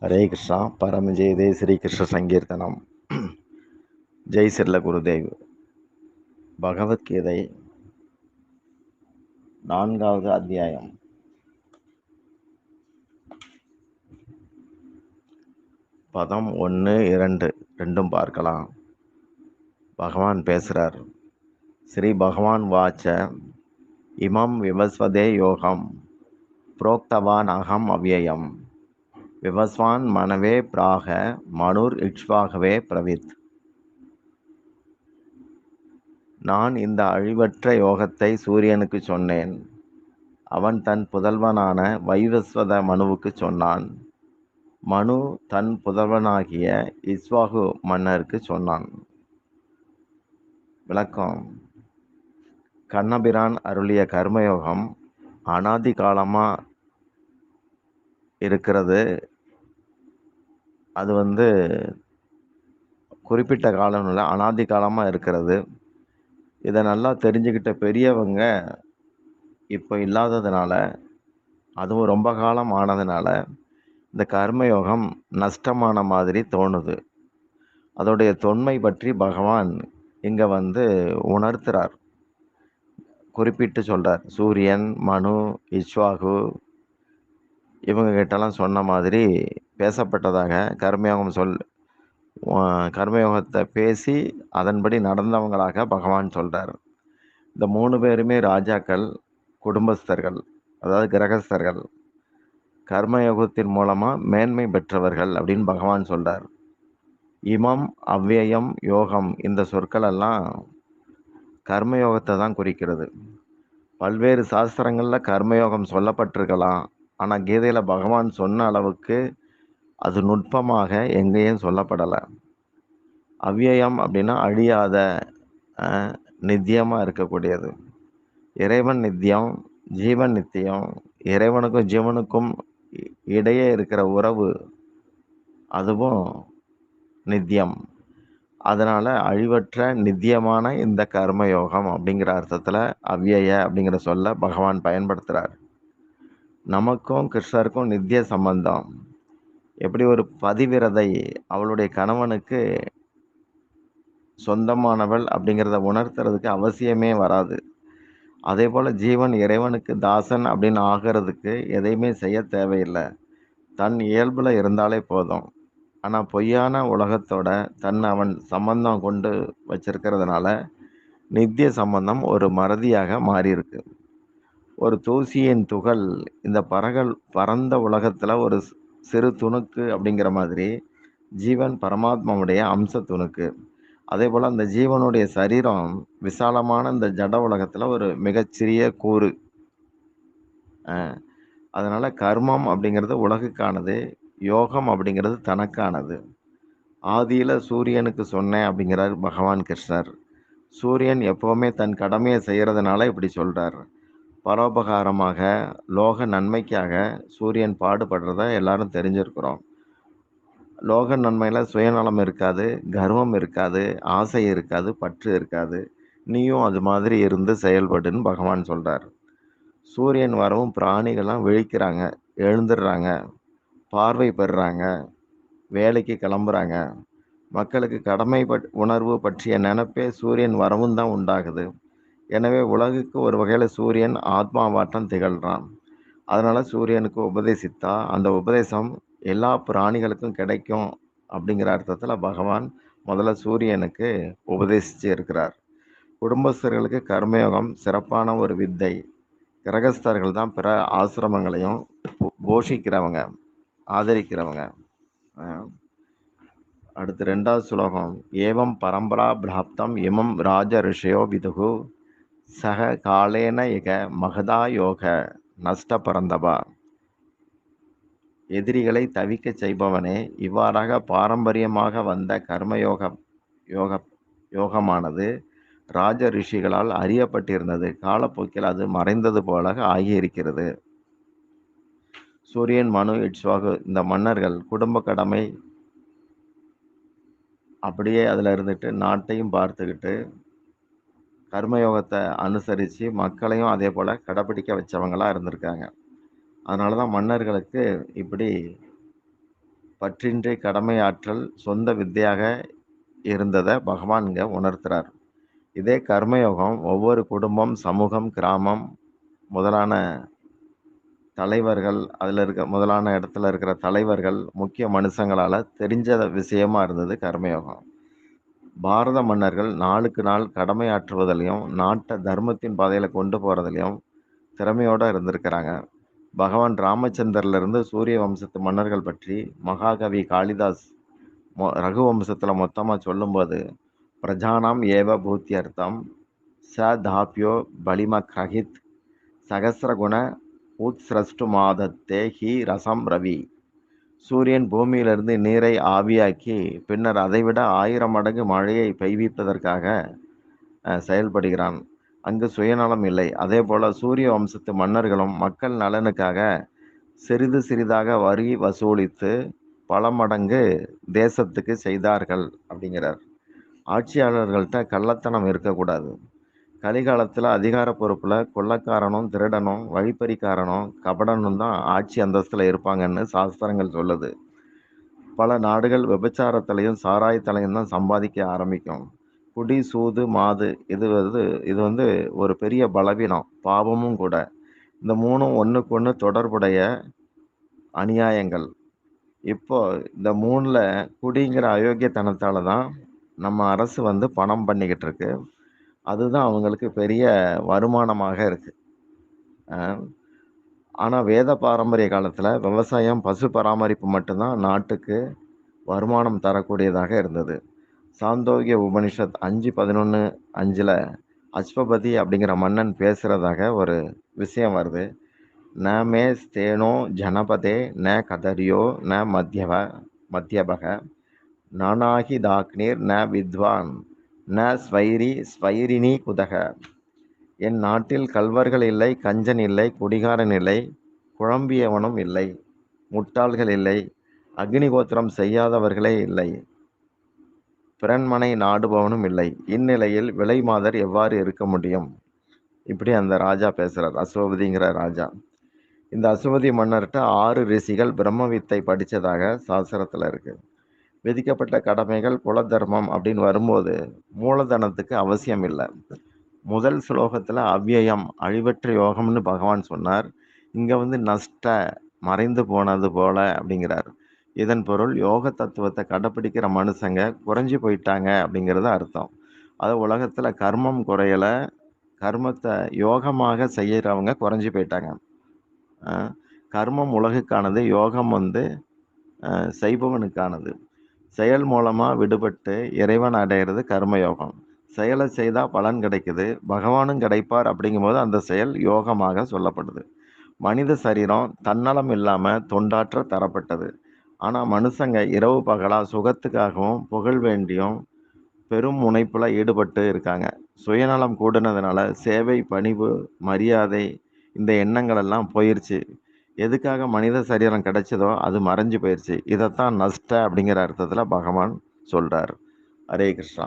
ஹரே கிருஷ்ணா. பரம் ஜெய ஜெய் சங்கீர்த்தனம். ஜெய் சிர்ல குருதேவ். பகவத்கீதை நான்காவது அத்தியாயம். பதம் ஒன்று இரண்டு ரெண்டும் பார்க்கலாம். பகவான் பேசுகிறார் ஸ்ரீ பகவான் வாச்ச. இமம் விமஸ்வதே யோகம். புரோக்தவான் அகம் அவ்யயம் விவஸ்வான் மனவே பிராக மனுர் இக்ஷ்வாகவே பிரவித். நான் இந்த அழிவற்ற யோகத்தை சூரியனுக்கு சொன்னேன். அவன் தன் புதல்வனான வைவஸ்வத மனுவுக்கு சொன்னான். மனு தன் புதல்வனாகிய இஸ்வாகு மன்னருக்கு சொன்னான். விளக்கம். கண்ணபிரான் அருளிய கர்மயோகம் அனாதி காலமாக இருக்கிறது. அது வந்து குறிப்பிட்ட காலம் இல்லை அனாதி காலமாக இருக்கிறது. இதை நல்லா தெரிஞ்சுக்கிட்ட பெரியவங்க இப்போ இல்லாததுனால அதுவும் ரொம்ப காலம் ஆனதுனால இந்த கர்மயோகம் நஷ்டமான மாதிரி தோணுது. அதோடைய தொன்மை பற்றி பகவான் இங்கே வந்து உணர்த்துறார். குறிப்பிட்டு சொல்கிறார் சூரியன் மனு இஸ்வாகு இவங்க கிட்டலாம் சொன்ன மாதிரி பேசப்பட்டதாக கர்மயோகம் சொல் கர்மயோகத்தை பேசி அதன்படி நடந்தவங்களாக பகவான் சொல்கிறார் இந்த மூணு பேருமே ராஜாக்கள் குடும்பஸ்தர்கள் அதாவது கிரகஸ்தர்கள். கர்மயோகத்தின் மூலமாக மேன்மை பெற்றவர்கள் அப்படின்னு பகவான் சொல்கிறார் இமம் அவ்வியம் யோகம் இந்த சொற்கள் எல்லாம் கர்மயோகத்தை தான் குறிக்கிறது. பல்வேறு சாஸ்திரங்களில் கர்மயோகம் சொல்லப்பட்டிருக்கலாம். ஆனால் கீதையில் பகவான் சொன்ன அளவுக்கு அது நுட்பமாக எங்கேயும் சொல்லப்படலை. அவ்வியம் அப்படின்னா அழியாத நித்தியமாக இருக்கக்கூடியது. இறைவன் நித்தியம் ஜீவன் நித்தியம் இறைவனுக்கும் ஜீவனுக்கும் இடையே இருக்கிற உறவு அதுவும் நித்தியம். அதனால் அழிவற்ற நித்தியமான இந்த கர்மயோகம் அப்படிங்கிற அர்த்தத்தில் அவ்விய அப்படிங்கிற சொல்ல பகவான் பயன்படுத்துகிறார் நமக்கும் கிருஷ்ணருக்கும் நித்திய சம்பந்தம். எப்படி ஒரு பதிவிரதை அவளுடைய கணவனுக்கு சொந்தமானவள் அப்படிங்கிறத உணர்த்துறதுக்கு அவசியமே வராது. அதே போல் ஜீவன் இறைவனுக்கு தாசன் அப்படின்னு ஆகிறதுக்கு எதையுமே செய்ய தேவையில்லை. தன் இயல்பில் இருந்தாலே போதும். ஆனால் பொய்யான உலகத்தோட தன் அவன் சம்பந்தம் கொண்டு வச்சிருக்கிறதுனால நித்திய சம்பந்தம் ஒரு மறதியாக மாறியிருக்கு. ஒரு தூசியின் துகள் இந்த பரகல் பரந்த உலகத்தில் ஒரு சிறு துணுக்கு அப்படிங்கிற மாதிரி ஜீவன் பரமாத்மாவுடைய அம்ச துணுக்கு. அதே போல் அந்த ஜீவனுடைய சரீரம் விசாலமான இந்த ஜட உலகத்தில் ஒரு மிகச்சிறிய கூறு. அதனால் கர்மம் அப்படிங்கிறது உலகுக்கானது யோகம் அப்படிங்கிறது தனக்கானது. ஆதியில் சூரியனுக்கு சொன்னேன் அப்படிங்கிறார் பகவான் கிருஷ்ணர். சூரியன் எப்போவுமே தன் கடமையை செய்கிறதுனால இப்படி சொல்கிறார் பரோபகாரமாக லோக நன்மைக்காக சூரியன் பாடுபடுறத எல்லாரும் தெரிஞ்சிருக்கிறோம். லோக நன்மையில் சுயநலம் இருக்காது கர்வம் இருக்காது ஆசை இருக்காது பற்று இருக்காது. நீயும் அது மாதிரி இருந்து செயல்படுன்னு பகவான் சொல்கிறார் சூரியன் வரவும் பிராணிகள்லாம் விழிக்கிறாங்க எழுந்துடுறாங்க பார்வை பெறுறாங்க வேலைக்கு கிளம்புறாங்க. மக்களுக்கு கடமை பட் உணர்வு பற்றிய நினப்பே சூரியன் வரவும் தான் உண்டாகுது. எனவே உலகுக்கு ஒரு வகையில் சூரியன் ஆத்மாவாட்டம் திகழ்கிறான் அதனால் சூரியனுக்கு உபதேசித்தா அந்த உபதேசம் எல்லா பிராணிகளுக்கும் கிடைக்கும் அப்படிங்கிற அர்த்தத்தில் பகவான் முதல்ல சூரியனுக்கு உபதேசித்து இருக்கிறார். குடும்பஸ்தர்களுக்கு கர்மயோகம் சிறப்பான ஒரு வித்தை. கிரகஸ்தர்கள் தான் பிற ஆசிரமங்களையும் போஷிக்கிறவங்க ஆதரிக்கிறவங்க. அடுத்து ரெண்டாவது சுலோகம் ஏவம் பரம்பரா பிராப்தம் இமம் ராஜ ரிஷயோ விதுகு. சக காலேன இக மகதா யோக நஷ்ட பரந்தபா. எதிரிகளை தவிக்க செய்பவனே இவ்வாறாக பாரம்பரியமாக வந்த கர்மயோக யோக யோகமானது ராஜ ரிஷிகளால் அறியப்பட்டிருந்தது. காலப்போக்கில் அது மறைந்தது போல ஆகியிருக்கிறது. சூரியன் மனு இட்ஸ்வாகு இந்த மன்னர்கள் குடும்ப கடமை அப்படியே அதில் இருந்துட்டு நாட்டையும் பார்த்துக்கிட்டு கர்மயோகத்தை அனுசரித்து மக்களையும் அதே போல் கடைப்பிடிக்க வச்சவங்களாக இருந்திருக்காங்க. அதனால தான் மன்னர்களுக்கு இப்படி பற்றின்றி கடமையாற்றல் சொந்த வித்தையாக இருந்ததை பகவான் உணர்த்துறார். இதே கர்மயோகம் ஒவ்வொரு குடும்பம் சமூகம் கிராமம் முதலான தலைவர்கள் அதில் இருக்க முதலான இடத்துல இருக்கிற தலைவர்கள் முக்கிய மனுஷங்களால் தெரிஞ்ச விஷயமா இருந்தது கர்மயோகம். பாரத மன்னர்கள் நாளுக்கு நாள் கடமையாற்றுவதிலையும் நாட்டை தர்மத்தின் பாதையில் கொண்டு போகிறதுலையும் திறமையோடு இருந்திருக்கிறாங்க. பகவான் ராமச்சந்திரர்லேருந்து சூரிய வம்சத்து மன்னர்கள் பற்றி மகாகவி காளிதாஸ் மொ ரகு வம்சத்தில் மொத்தமாக சொல்லும்போது பிரஜானாம் ஏவ பூத்தி அர்த்தம் ச தாப்யோ பலிம கிரஹித் சகசிரகுண உத்ஸ்ரஷ்டு மாதத்தே ஹி ரசம் ரவி. சூரியன் பூமியிலிருந்து நீரை ஆவியாக்கி பின்னர் அதைவிட ஆயிரம் மடங்கு மழையை பெய்விப்பதற்காக செயல்படுகிறான். அங்கு சுயநலம் இல்லை. அதே போல சூரிய வம்சத்து மன்னர்களும் மக்கள் நலனுக்காக சிறிது சிறிதாக வரி வசூலித்து பல மடங்கு தேசத்துக்கு செய்தார்கள் அப்படிங்கிறார். ஆட்சியாளர்கள்ட்ட கள்ளத்தனம் இருக்கக்கூடாது. கலிகாலத்தில் அதிகார பொறுப்பில் கொள்ளக்காரனும் திருடனும் வழிப்பறிக்காரனும் கபடனும் தான் ஆட்சி அந்தஸ்தில் இருப்பாங்கன்னு சாஸ்திரங்கள் சொல்லுது. பல நாடுகள் விபச்சாரத்திலையும் சாராயத்திலையும் தான் சம்பாதிக்க ஆரம்பிக்கும். குடி சூது மாது இது வந்து இது வந்து ஒரு பெரிய பலவீனம் பாவமும் கூட. இந்த மூணும் ஒன்றுக்கு ஒன்று தொடர்புடைய அநியாயங்கள். இப்போ இந்த மூணில் குடிங்கிற அயோக்கியத்தனத்தால் தான் நம்ம அரசு வந்து பணம் பண்ணிக்கிட்டு இருக்கு. அதுதான் அவங்களுக்கு பெரிய வருமானமாக இருக்குது ஆனால் வேத பாரம்பரிய காலத்தில் விவசாயம் பசு பராமரிப்பு மட்டும்தான் நாட்டுக்கு வருமானம் தரக்கூடியதாக இருந்தது. சாந்தோக்கிய உபனிஷத் அஞ்சு பதினொன்று அஞ்சில் அஸ்வபதி அப்படிங்கிற மன்னன் பேசுகிறதாக ஒரு விஷயம் வருது. ந மே ஸ்தேனோ ஜனபதே ந கதரியோ ந மத்தியவ மத்தியபக நானாகி தாக்னீர் ந வித்வான் ந ஸ்வைரி ஸ்வைரினி குதக. என் நாட்டில் கல்வர்கள் இல்லை கஞ்சன் இல்லை குடிகாரன் இல்லை குழம்பியவனும் இல்லை முட்டாள்கள் இல்லை அக்னிகோத்திரம் செய்யாதவர்களே இல்லை பிறன்மனை நாடுபவனும் இல்லை. இந்நிலையில் விலை மாதர் எவ்வாறு இருக்க முடியும்? இப்படி அந்த ராஜா பேசுகிறார் அஸ்வபதிங்கிற ராஜா. இந்த அசுவதி மன்னர்கிட்ட ஆறு ரிஷிகள் பிரம்மவித்தை படித்ததாக சாஸ்திரத்தில் இருக்குது விதிக்கப்பட்ட கடமைகள் குல தர்மம் அப்படின்னு வரும்போது மூலதனத்துக்கு அவசியம் இல்லை. முதல் ஸ்லோகத்தில் அவ்யயம் அழிவற்ற யோகம்னு பகவான் சொன்னார். இங்கே வந்து நஷ்ட மறைந்து போனது போல அப்படிங்கிறார். இதன் பொருள் யோக தத்துவத்தை கடைப்பிடிக்கிற மனுஷங்க குறைஞ்சி போயிட்டாங்க அப்படிங்கிறது அர்த்தம். அது உலகத்தில் கர்மம் குறையலை கர்மத்தை யோகமாக செய்கிறவங்க குறைஞ்சி போயிட்டாங்க. கர்மம் உலகுக்கானது யோகம் வந்து செய்பவனுக்கானது. செயல் மூலமாக விடுபட்டு இறைவன் அடையிறது கர்மயோகம். செயலை செய்தால் பலன் கிடைக்குது. பகவானும் கிடைப்பார் அப்படிங்கும்போது அந்த செயல் யோகமாக சொல்லப்படுது. மனித சரீரம் தன்னலம் இல்லாமல் தொண்டாற்ற தரப்பட்டது. ஆனால் மனுஷங்க இரவு பகலாக சுகத்துக்காகவும் புகழ் வேண்டியும் பெரும் முனைப்பில் ஈடுபட்டு இருக்காங்க. சுயநலம் கூடுனதுனால சேவை பணிவு மரியாதை இந்த எண்ணங்கள் எல்லாம் போயிருச்சு. எதுக்காக மனித சரீரம் கிடைச்சதோ அது மறைஞ்சு போயிடுச்சு இதைத்தான் நஷ்ட அப்படிங்கிற அர்த்தத்தில் பகவான் சொல்கிறார் ஹரே கிருஷ்ணா.